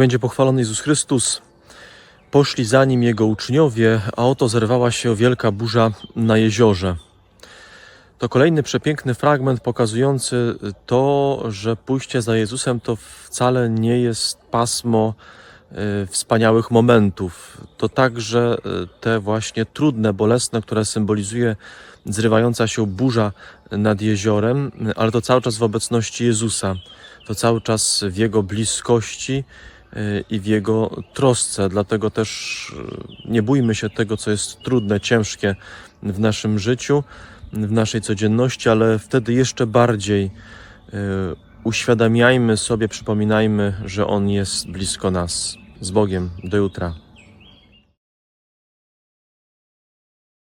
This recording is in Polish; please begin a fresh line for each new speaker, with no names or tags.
będzie pochwalony Jezus Chrystus. Poszli za nim jego uczniowie, a oto zerwała się wielka burza na jeziorze. To kolejny przepiękny fragment pokazujący to, że pójście za Jezusem to wcale nie jest pasmo e, wspaniałych momentów. To także e, te właśnie trudne, bolesne, które symbolizuje zrywająca się burza nad jeziorem, ale to cały czas w obecności Jezusa. To cały czas w Jego bliskości e, i w Jego trosce. Dlatego też e, nie bójmy się tego, co jest trudne, ciężkie w naszym życiu, w naszej codzienności, ale wtedy jeszcze bardziej e, uświadamiajmy sobie, przypominajmy, że On jest blisko nas. Z Bogiem. Do jutra.